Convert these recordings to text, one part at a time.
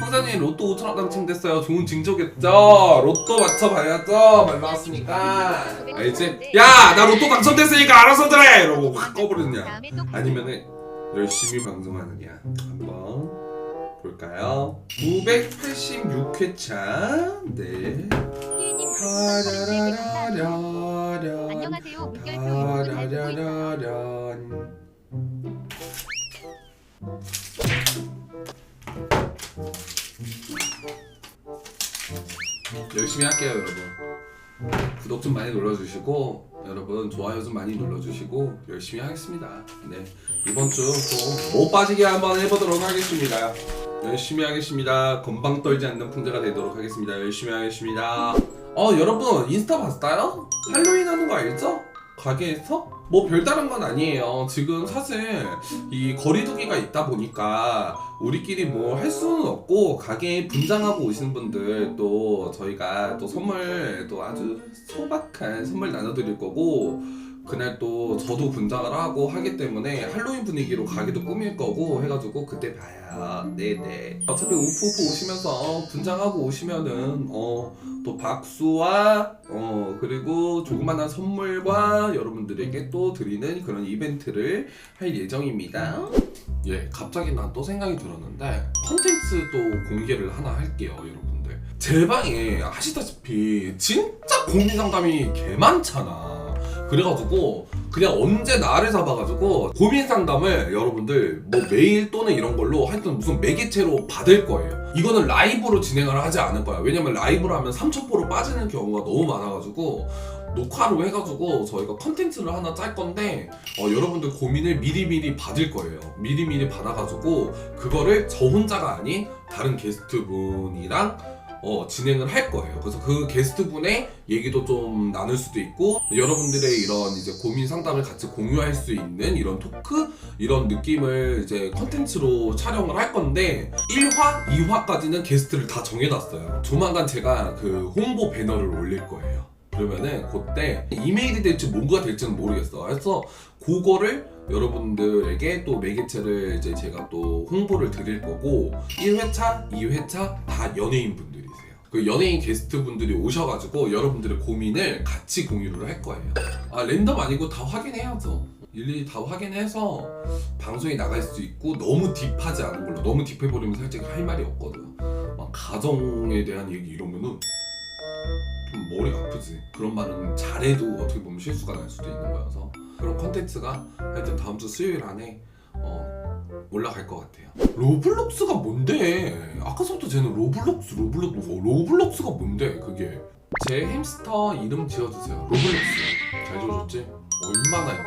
황사님 로또 5천원 당첨됐어요 좋은 징조겠죠 로또 맞춰봐야죠 말 나왔으니까 알지? 야 나 로또 당첨됐으니까 알아서 들 해! 이러고 확 꺼버리냐 아니면은 열심히 방송하느냐 한번 볼까요? 986회차 네 안녕하세요. 물결표 유튜브. 열심히 할게요 여러분 구독 좀 많이 눌러주시고 여러분 좋아요 좀 많이 눌러주시고 열심히 하겠습니다 네 이번 주 또 못 빠지게 한번 해보도록 하겠습니다 열심히 하겠습니다 건방 떨지 않는 풍자가 되도록 하겠습니다 열심히 하겠습니다 어 여러분 인스타 봤어요? 할로윈 하는 거 알죠? 가게에서? 뭐 별다른 건 아니에요. 지금 사실 이 거리두기가 있다 보니까 우리끼리 뭐 할 수는 없고 가게에 분장하고 오신 분들 또 저희가 또 선물 또 아주 소박한 선물 나눠드릴 거고 그날 또 저도 분장을 하고 하기 때문에 할로윈 분위기로 가게도 꾸밀 거고 해가지고 그때 봐요. 네네. 어차피 우프우프 오시면서 분장하고 오시면은 어 또 박수와 어 그리고 조그만한 선물과 여러분들에게 또 드리는 그런 이벤트를 할 예정입니다. 예, 갑자기 난 또 생각이 들었는데 컨텐츠 또 공개를 하나 할게요, 여러분들. 제 방에 아시다시피 진짜 고민 상담이 개 많잖아. 그래가지고 그냥 언제 나를 잡아가지고 고민 상담을 여러분들 뭐 메일 또는 이런 걸로 하여튼 무슨 매개체로 받을 거예요. 이거는 라이브로 진행을 하지 않을 거야. 왜냐면 라이브로 하면 3초4로 빠지는 경우가 너무 많아가지고 녹화로 해가지고 저희가 컨텐츠를 하나 짤 건데 어, 여러분들 고민을 미리미리 받을 거예요. 미리미리 받아가지고 그거를 저 혼자가 아닌 다른 게스트분이랑 어, 진행을 할 거예요. 그래서 그 게스트분의 얘기도 좀 나눌 수도 있고 여러분들의 이런 이제 고민 상담을 같이 공유할 수 있는 이런 토크 이런 느낌을 이제 컨텐츠로 촬영을 할 건데 1화, 2화까지는 게스트를 다 정해놨어요. 조만간 제가 그 홍보 배너를 올릴 거예요. 그러면은 그때 이메일이 될지 뭔가 될지는 모르겠어. 그래서 그거를 여러분들에게 또 매개체를 이제 제가 또 홍보를 드릴 거고 1회차, 2회차 다 연예인 분들이세요. 그 연예인 게스트 분들이 오셔가지고 여러분들의 고민을 같이 공유를 할 거예요. 아 랜덤 아니고 다 확인해야죠. 일일이 다 확인해서 방송에 나갈 수 있고 너무 딥하지 않은 걸로 너무 딥해버리면 솔직히 할 말이 없거든. 막 가정에 대한 얘기 이러면은 좀 머리가 아프지. 그런 말은 잘해도 어떻게 보면 실수가 날 수도 있는 거여서 그런 컨텐츠가 하여튼 다음 주 수요일 안에 어, 올라갈 것 같아요. 로블록스가 뭔데? 아까부터 쟤는 로블록스, 로블록스, 뭐, 로블록스가 뭔데? 그게 제 햄스터 이름 지어주세요. 로블록스 잘 지어줬지? 얼마나 이게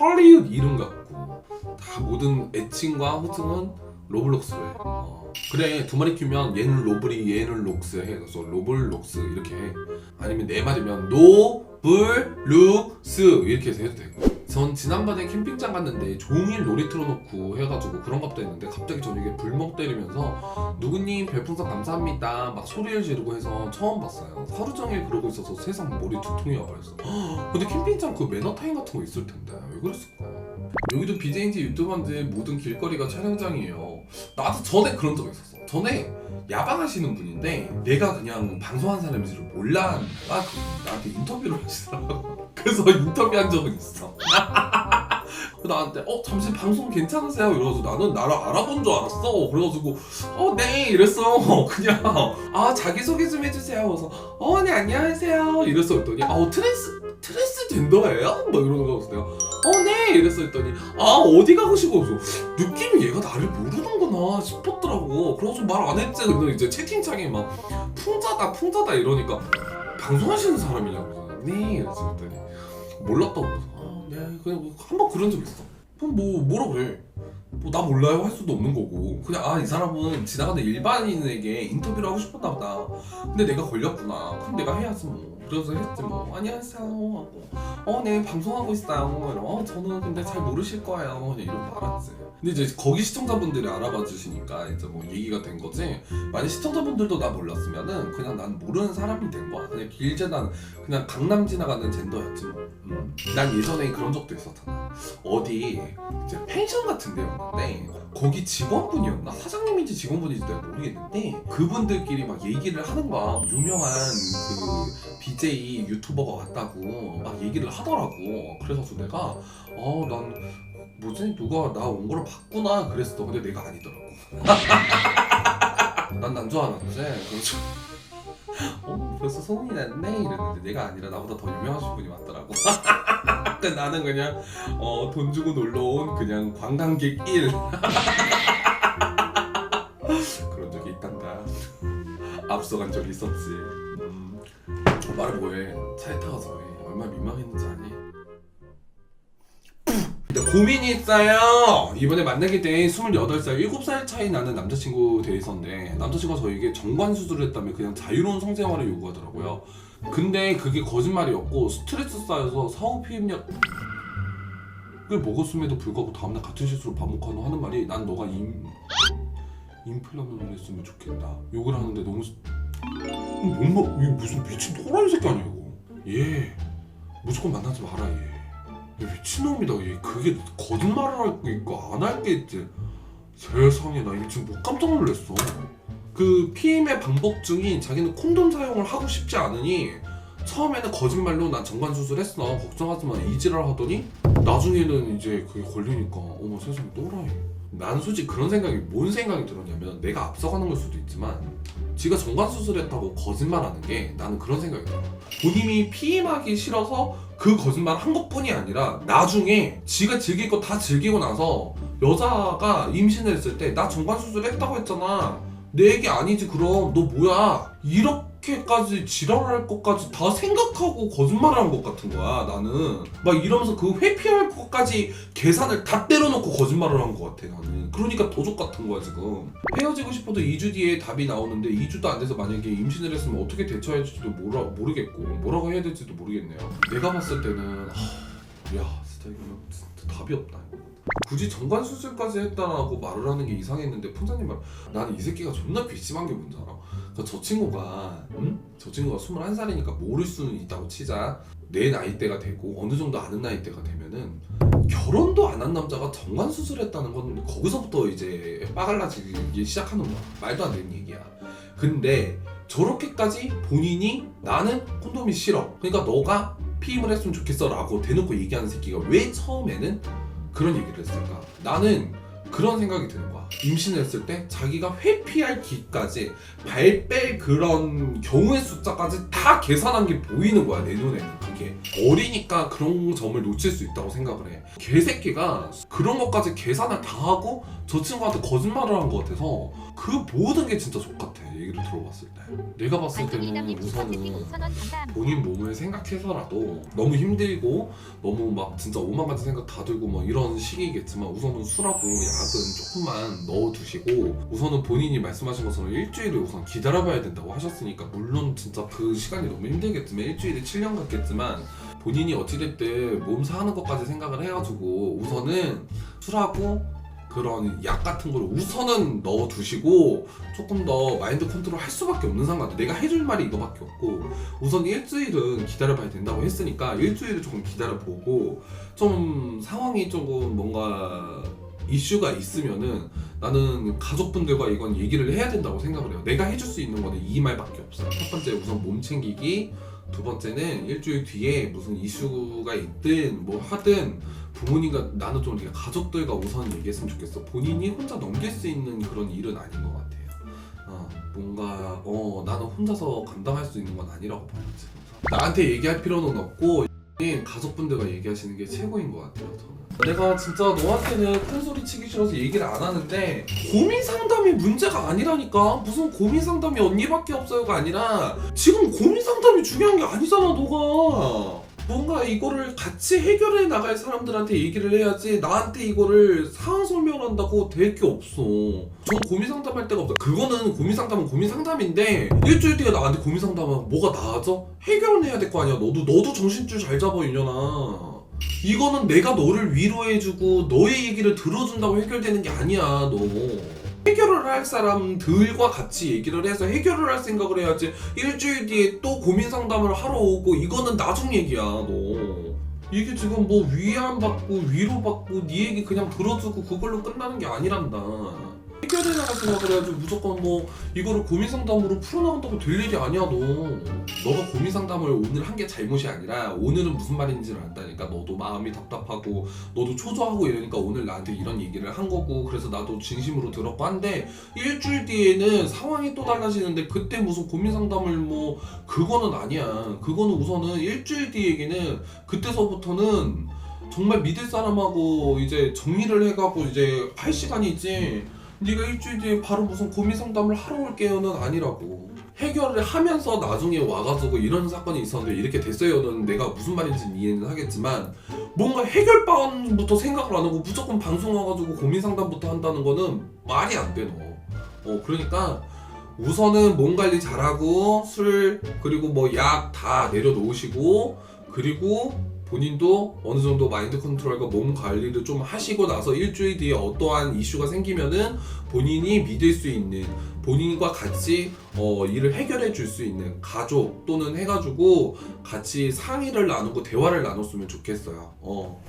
헐리우드 이름 같고 다 모든 애칭과 호칭은 로블록스로 해. 어. 그래 두 마리 키우면 얘는 로블이 얘는 록스 해. 그래서 로블록스 이렇게 해. 아니면 네 마리면 노블룩스 이렇게 해도 되고. 전 지난번에 캠핑장 갔는데 종일 놀이 틀어놓고 해가지고 그런 것도 했는데 갑자기 저녁에 불멍 때리면서 누구님 별풍선 감사합니다. 막 소리를 지르고 해서 처음 봤어요. 하루 종일 그러고 있어서 세상 머리 두통이 와버렸어. 헉, 근데 캠핑장 그 매너 타임 같은 거 있을 텐데 왜 그랬을까? 여기도 BJ인지 유튜버인지 모든 길거리가 촬영장이에요. 나도 전에 그런 적 있었어 전에 야방하시는 분인데 내가 그냥 방송한 사람인 줄 몰라 아, 그 나한테 인터뷰를 하시더라고 그래서 인터뷰한 적은 있어. 그 나한테 어 잠시 방송 괜찮으세요? 이러면서 나는 나를 알아본 줄 알았어. 그래가지고 어 네. 이랬어. 그냥 아 자기소개 좀 해주세요. 그래서 어네 안녕하세요. 이랬어 했더니 아 트랜스 트랜스젠더예요? 막 이러는 거 같아요 어네. 이랬어 했더니 아 어디 가고 싶어? 그래서 느낌이 얘가 나를 모르는구 나 싶었더라고. 그래가지고 말안 했지. 근데 이제 채팅창에 막 풍자다 풍자다 이러니까 방송하시는 사람이냐고 그래서 네. 이랬어 했더니 몰랐다고 그래서. 아, 네. 그냥 뭐 한번 그런 적 있어. 그럼 뭐 뭐라 그래 뭐 나 몰라요? 할 수도 없는 거고. 그냥 아 이 사람은 지나가는 일반인에게 인터뷰를 하고 싶었나 보다. 근데 내가 걸렸구나. 그럼 내가 해야지 뭐 그래서 했지 뭐. 안녕하세요. 하고 어네 방송하고 있어요. 어 저는 근데 잘 모르실 거예요. 그냥 이러고 말았지. 근데 이제 거기 시청자분들이 알아봐 주시니까 이제 뭐 얘기가 된 거지. 만약 시청자분들도 나 몰랐으면은 그냥 난 모르는 사람이 된 거야. 그냥 길재단 그냥 강남 지나가는 젠더였지 뭐. 음. 난 예전에 그런 적도 있었잖아 어디 이제 펜션 같은 데였는데 거기 직원분이었나? 사장님인지 직원분인지 내가 모르겠는데 그분들끼리 막 얘기를 하는 거야. 유명한 그 BJ 유튜버가 왔다고 막 얘기를 하더라고. 그래서 내가 어난 뭐지? 누가 나온 거를 봤구나 그랬어. 근데 내가 아니더라고. 난 난 줄 알았지 그래서 어 벌써 소문이 났네? 이랬는데 내가 아니라 나보다 더 유명하신 분이 왔더라고. 그 나는 그냥 어, 돈 주고 놀러 온 그냥 관광객 1 그런 적이 있단다. 앞서간 적이 있었지. 음. 말을 뭐해? 차에 타가서 해 얼마나 민망했는지 아니? 고민이 있어요. 이번에 만나게 된 28살 7살 차이 나는 남자친구 돼 있었는데 남자친구가 저에게 정관 수술을 했다며 그냥 자유로운 성생활을 요구하더라고요. 근데 그게 거짓말이었고 스트레스 쌓여서 사후 피임약 을 먹었음에도 불구하고 다음날 같은 실수로 반복하는 하는 말이 난 너가 임 임플란트를 했으면 좋겠다. 욕을 하는데 너무 스- 뭔 말, 이게 무슨 미친 토라이 새끼 아니야 이거. 얘 무조건 만나지 마라 얘, 얘 미친놈이다. 얘 그게 거짓말을 할거 있고 안할 게 있지. 세상에 나 이거 지금 뭐 깜짝 놀랐어. 그 피임의 방법 중인 자기는 콘돔 사용을 하고 싶지 않으니 처음에는 거짓말로 난 정관 수술했어. 걱정하지 마. 이지랄 하더니 나중에는 이제 그게 걸리니까 어머 세상에 또라이 난 솔직히 그런 생각이 뭔 생각이 들었냐면 내가 앞서가는 걸 수도 있지만 지가 정관 수술했다고 거짓말하는 게 나는 그런 생각이 들어. 본인이 피임하기 싫어서 그 거짓말 한 것뿐이 아니라 나중에 지가 즐길 거 다 즐기고 나서 여자가 임신을 했을 때 나 정관 수술 했다고 했잖아. 내 얘기 아니지 그럼. 너 뭐야? 이렇게 까지 지랄할 것까지 다 생각하고 거짓말하는 것 같은 거야 나는. 막 이러면서 그 회피할 것까지 계산을 다 때려놓고 거짓말을 한 것 같아 나는. 그러니까 도적 같은 거야 지금. 헤어지고 싶어도 2주 뒤에 답이 나오는데 2주도 안 돼서 만약에 임신을 했으면 어떻게 대처해야 될지도 모르, 모르겠고 뭐라고 해야 될지도 모르겠네요. 내가 봤을 때는 하, 야 진짜 이거는 진짜 답이 없다. 굳이 정관 수술까지 했다라고 말을 하는 게 이상했는데 푼자님 말 나는 이 새끼가 존나 괘씸한 게 뭔지 알아? 그러니까 저 친구가 응? 저 친구가 21살이니까 모를 수는 있다고 치자. 내 나이대가 되고 어느 정도 아는 나이대가 되면은 결혼도 안 한 남자가 정관 수술했다는 건 거기서부터 이제 빠갈라지기 시작하는 거야. 말도 안 되는 얘기야. 근데 저렇게까지 본인이 나는 콘돔이 싫어. 그러니까 너가 피임을 했으면 좋겠어 라고 대놓고 얘기하는 새끼가 왜 처음에는 그런 얘기를 했을까? 나는 그런 생각이 드는 거야. 임신을 했을 때 자기가 회피할 기까지 발 뺄 그런 경우의 숫자까지 다 계산한 게 보이는 거야 내 눈에는. 그게 어리니까 그런 점을 놓칠 수 있다고 생각을 해. 개새끼가 그런 것까지 계산을 다 하고 저 친구한테 거짓말을 한 것 같아서 그 모든 게 진짜 족같아 얘기를 들어봤을 때. 내가 봤을 때는 우선은 5,000원 감사합니다. 본인 몸을 생각해서라도 너무 힘들고 너무 막 진짜 오만 가지 생각 다 들고 뭐 이런 시기겠지만 우선은 술하고 약은 조금만 넣어두시고 우선은 본인이 말씀하신 것처럼 일주일을 우선 기다려봐야 된다고 하셨으니까 물론 진짜 그 시간이 너무 힘들겠지만 일주일에 7년 같겠지만 본인이 어찌됐든 몸 사는 것까지 생각을 해가지고 우선은 술하고 그런 약 같은 걸 우선은 넣어두시고 조금 더 마인드 컨트롤 할 수밖에 없는 상황 내가 해줄 말이 이거밖에 없고 우선 일주일은 기다려봐야 된다고 했으니까 일주일을 조금 기다려보고 좀 상황이 조금 뭔가 이슈가 있으면은 나는 가족분들과 이건 얘기를 해야 된다고 생각을 해요. 내가 해줄 수 있는 거는 이 말밖에 없어요. 첫 번째 우선 몸 챙기기, 두 번째는 일주일 뒤에 무슨 이슈가 있든 뭐 하든 부모님과 나는 좀 이렇게 가족들과 우선 얘기했으면 좋겠어. 본인이 혼자 넘길 수 있는 그런 일은 아닌 것 같아요. 어, 뭔가 어 나는 혼자서 감당할 수 있는 건 아니라고 봐요. 나한테 얘기할 필요는 없고 가족분들과 얘기하시는 게 최고인 것 같아요. 저는. 내가 진짜 너한테는 큰 소리 치기 싫어서 얘기를 안 하는데 고민 상담이 문제가 아니라니까 무슨 고민 상담이 언니밖에 없어요가 아니라 지금 고민 상담이 중요한 게 아니잖아 너가 뭔가 이거를 같이 해결해 나갈 사람들한테 얘기를 해야지 나한테 이거를 상황 설명한다고 될 게 없어. 전 고민 상담할 데가 없어. 그거는 고민 상담은 고민 상담인데 일주일 뒤에 나한테 고민 상담하면 뭐가 나아져? 해결은 해야 될 거 아니야. 너도 너도 정신줄 잘 잡아 이년아. 이거는 내가 너를 위로해주고 너의 얘기를 들어준다고 해결되는 게 아니야 너. 해결을 할 사람들과 같이 얘기를 해서 해결을 할 생각을 해야지. 일주일 뒤에 또 고민 상담을 하러 오고 이거는 나중 얘기야 너. 이게 지금 뭐 위안받고 위로받고 네 얘기 그냥 들어주고 그걸로 끝나는 게 아니란다 해결해 생각을 해야지. 무조건 뭐 이거를 고민 상담으로 풀어나간다고 될 일이 아니야 너. 너가 고민 상담을 오늘 한 게 잘못이 아니라 오늘은 무슨 말인지를 안다니까. 너도 마음이 답답하고 너도 초조하고 이러니까 오늘 나한테 이런 얘기를 한 거고. 그래서 나도 진심으로 들었고 한데 일주일 뒤에는 상황이 또 달라지는데 그때 무슨 고민 상담을 뭐 그거는 아니야. 그거는 우선은 일주일 뒤 얘기는 그때서부터는 정말 믿을 사람하고 이제 정리를 해가고 이제 할 시간이지 네가 일주일 뒤에 바로 무슨 고민 상담을 하러 올게요는 아니라고 해결을 하면서 나중에 와가지고 이런 사건이 있었는데 이렇게 됐어요는 내가 무슨 말인지 이해는 하겠지만 뭔가 해결방부터 생각을 안 하고 무조건 방송 와가지고 고민 상담부터 한다는 거는 말이 안 돼, 너. 어, 그러니까 우선은 몸 관리 잘하고 술 그리고 뭐 약 다 내려놓으시고 그리고 본인도 어느 정도 마인드 컨트롤과 몸 관리를 좀 하시고 나서 일주일 뒤에 어떠한 이슈가 생기면은 본인이 믿을 수 있는 본인과 같이 어, 일을 해결해 줄 수 있는 가족 또는 해가지고 같이 상의를 나누고 대화를 나눴으면 좋겠어요. 어.